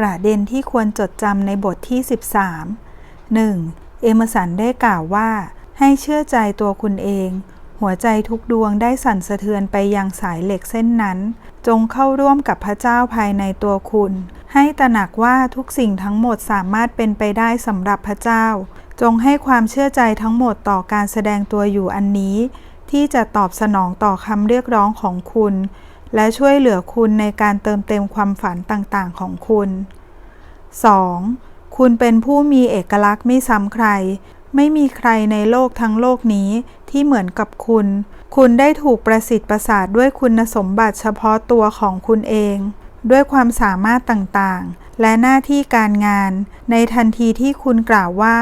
ประเด็นที่ควรจดจำในบทที่ 13 1. เอเมอร์สันได้กล่าวว่า ให้เชื่อใจตัวคุณเอง หัวใจทุกดวงได้สั่นสะเทือนไปยังสายเหล็กเส้นนั้น จงเข้าร่วมกับพระเจ้าภายในตัวคุณ ให้ตระหนักว่าทุกสิ่งทั้งหมดสามารถเป็นไปได้สำหรับพระเจ้า จงให้ความเชื่อใจทั้งหมดต่อการแสดงตัวอยู่อันนี้ ที่จะตอบสนองต่อคำเรียกร้องของคุณ และช่วยเหลือคุณในการเติมเต็มความฝันต่างๆ ของคุณ 2. คุณเป็นผู้มีเอกลักษณ์ไม่ซ้ำใคร ไม่มีใครในโลกทั้งโลกนี้ที่เหมือนกับคุณ คุณได้ถูกประสิทธิ์ประสาทด้วยคุณสมบัติเฉพาะตัวของคุณเอง ด้วยความสามารถต่างๆ และหน้าที่การงาน ในทันทีที่คุณกล่าวว่า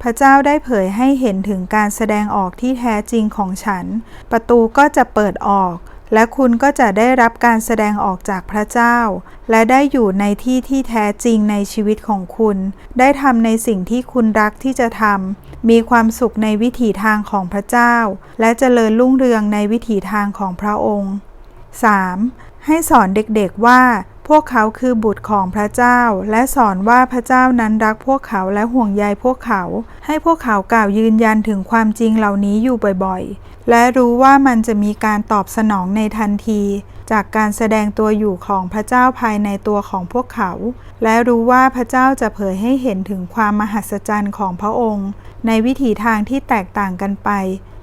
พระเจ้าได้เผยให้เห็นถึงการแสดงออกที่แท้จริงของฉัน ประตูก็จะเปิดออก และคุณก็จะได้รับการแสดงออกจากพระเจ้า และได้อยู่ในที่ที่แท้จริงในชีวิตของคุณ ได้ทำในสิ่งที่คุณรักที่จะทำมีความสุขในวิถีทางของพระเจ้า และเจริญรุ่งเรืองในวิถีทางของพระองค์ 3. ให้สอนเด็กๆว่า พวกเขาคือบุตรของพระเจ้า และสอนว่าพระเจ้านั้นรักพวกเขาและห่วงใยพวกเขา ให้พวกเขากล่าวยืนยันถึงความจริงเหล่านี้อยู่บ่อยๆ และรู้ว่ามันจะมีการตอบสนองในทันที จากการแสดงตัวอยู่ของพระเจ้าภายในตัวของพวกเขา และรู้ว่าพระเจ้าจะเผยให้เห็นถึงความมหัศจรรย์ของพระองค์ ในวิถีทางที่แตกต่างกันไป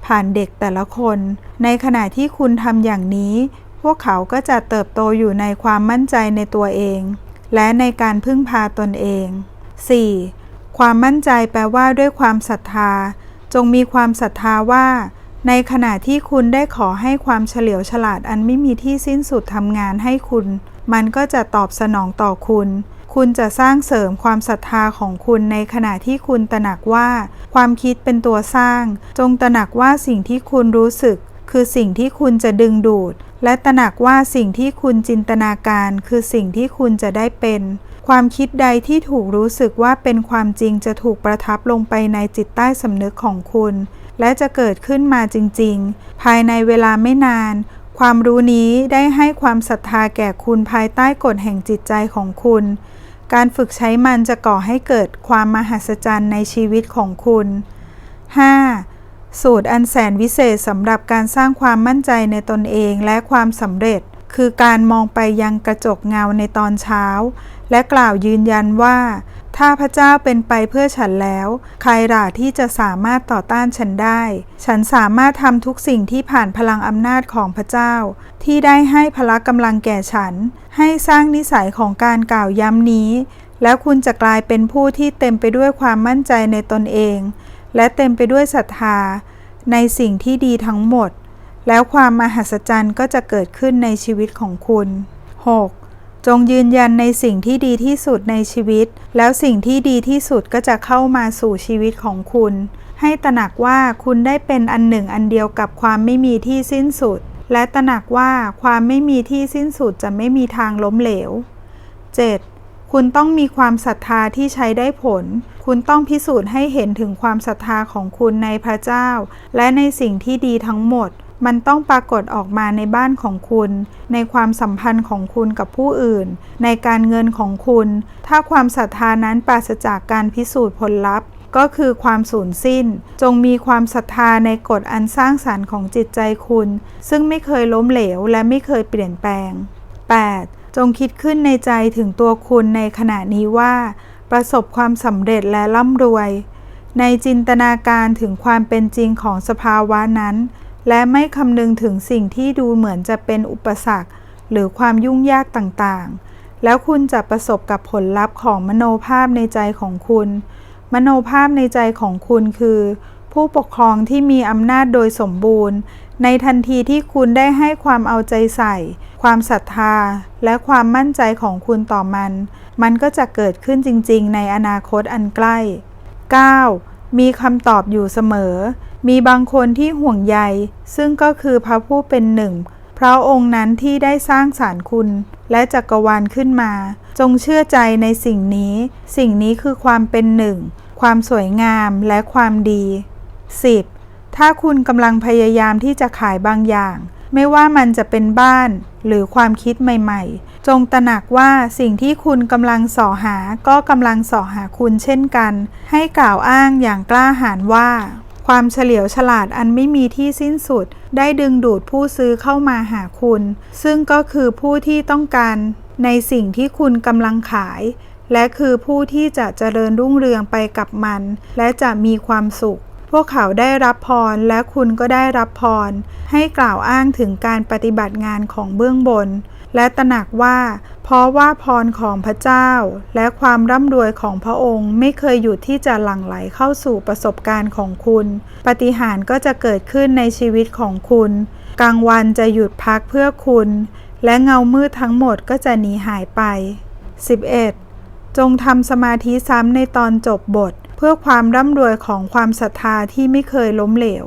ผ่านเด็กแต่ละคน ในขณะที่คุณทำอย่างนี้ พวกเขาก็จะเติบโตอยู่ในความมั่นใจในตัวเอง และในการพึ่งพาตนเอง 4. ความมั่นใจแปลว่าด้วยความศรัทธา จงมีความศรัทธาว่า ในขณะที่คุณได้ขอให้ความเฉลียวฉลาดอันไม่มีที่สิ้นสุดทำงานให้คุณ มันก็จะตอบสนองต่อคุณ คุณจะสร้างเสริมความศรัทธาของคุณในขณะที่คุณตระหนักว่า ความคิดเป็นตัวสร้าง จงตระหนักว่าสิ่งที่คุณรู้สึก คือสิ่งที่คุณจะดึงดูด และตระหนักว่าสิ่งที่คุณจินตนาการคือสิ่งที่คุณจะได้เป็น ความคิดใดที่ถูกรู้สึกว่าเป็นความจริงจะถูกประทับลงไปในจิตใต้สำนึกของคุณ และจะเกิดขึ้นมาจริง ๆ ภายในเวลาไม่นาน ความรู้นี้ได้ให้ความศรัทธาแก่คุณภายใต้กฎแห่งจิตใจของคุณ การฝึกใช้มันจะก่อให้เกิดความมหัศจรรย์ในชีวิตของคุณ 5. สูตรอันแสนวิเศษสำหรับการสร้างความมั่นใจในตนเองและความสำเร็จ คือการมองไปยังกระจกเงาในตอนเช้า และกล่าวยืนยันว่า ถ้าพระเจ้าเป็นไปเพื่อฉันแล้ว ใครล่ะที่จะสามารถต่อต้านฉันได้ ฉันสามารถทำทุกสิ่งที่ผ่านพลังอำนาจของพระเจ้า ที่ได้ให้พละกำลังแก่ฉัน ให้สร้างนิสัยของการกล่าวย้ำนี้ แล้วคุณจะกลายเป็นผู้ที่เต็มไปด้วยความมั่นใจในตนเอง และเต็มไปด้วยศรัทธาในสิ่งที่ดีทั้งหมด แล้วความมหัศจรรย์ก็จะเกิดขึ้นในชีวิตของคุณ 6. จงยืนยันในสิ่งที่ดีที่สุดในชีวิต แล้วสิ่งที่ดีที่สุดก็จะเข้ามาสู่ชีวิตของคุณ ให้ตระหนักว่าคุณได้เป็นอันหนึ่งอันเดียวกับความไม่มีที่สิ้นสุด และตระหนักว่าความไม่มีที่สิ้นสุดจะไม่มีทางล้มเหลว 7. คุณต้องมีความศรัทธาที่ใช้ได้ผล คุณต้องพิสูจน์ให้เห็นถึงความศรัทธาของคุณในพระเจ้า และในสิ่งที่ดีทั้งหมด มันต้องปรากฏออกมาในบ้านของคุณ ในความสัมพันธ์ของคุณกับผู้อื่น ในการเงินของคุณ ถ้าความศรัทธานั้นปราศจากการพิสูจน์ผลลัพธ์ก็คือความสูญสิ้น จงมีความศรัทธาในกฎอันสร้างสรรค์ของจิตใจคุณ ซึ่งไม่เคยล้มเหลวและไม่เคยเปลี่ยนแปลง 8. จงคิดขึ้นในใจถึงตัวคุณในขณะนี้ว่า ประสบความสำเร็จและร่ำรวย ในจินตนาการถึงความเป็นจริงของสภาวะนั้น และไม่คำนึงถึงสิ่งที่ดูเหมือนจะเป็นอุปสรรค หรือความยุ่งยากต่างๆ แล้วคุณจะประสบกับผลลัพธ์ของมโนภาพในใจของคุณ มโนภาพในใจของคุณคือ ผู้ปกครองที่มีอำนาจโดยสมบูรณ์ ในทันทีที่คุณได้ให้ความเอาใจใส่ ความศรัทธา และความมั่นใจของคุณต่อมัน มันก็จะเกิดขึ้นจริง ๆ ในอนาคตอันใกล้ 9. มีคำตอบอยู่เสมอ มีบางคนที่ห่วงใย ซึ่งก็คือพระผู้เป็นหนึ่งพระองค์นั้นที่ได้สร้างสารคุณ และจักรวาลขึ้นมา จงเชื่อใจในสิ่งนี้ สิ่งนี้คือความเป็นหนึ่ง ความสวยงามและความดี 10. ถ้าคุณกำลังพยายามที่จะขายบางอย่าง ไม่ว่ามันจะเป็นบ้านหรือความคิดใหม่ๆ จงตระหนักว่าสิ่งที่คุณกำลังส่อหาก็กำลังส่อหาคุณเช่นกัน ให้กล่าวอ้างอย่างกล้าหาญว่า ความเฉลียวฉลาดอันไม่มีที่สิ้นสุด ได้ดึงดูดผู้ซื้อเข้ามาหาคุณ ซึ่งก็คือผู้ที่ต้องการ ในสิ่งที่คุณกำลังขาย และคือผู้ที่จะเจริญรุ่งเรืองไปกับมัน และจะมีความสุข พวกเขาได้รับพรและคุณก็ได้รับพร ให้กล่าวอ้างถึงการปฏิบัติงานของเบื้องบน และตระหนักว่า เพราะว่าพรของพระเจ้า และความร่ำรวยของพระองค์ไม่เคยหยุดที่จะหลั่งไหลเข้าสู่ประสบการณ์ของคุณปาฏิหารก็จะเกิดขึ้นในชีวิตของคุณ กลางวันจะหยุดพักเพื่อคุณ และเงามืดทั้งหมดก็จะหนีหายไป 11. จงทำสมาธิซ้ำในตอนจบบท เพื่อความร่ำรวยของความศรัทธาที่ไม่เคยล้มเหลว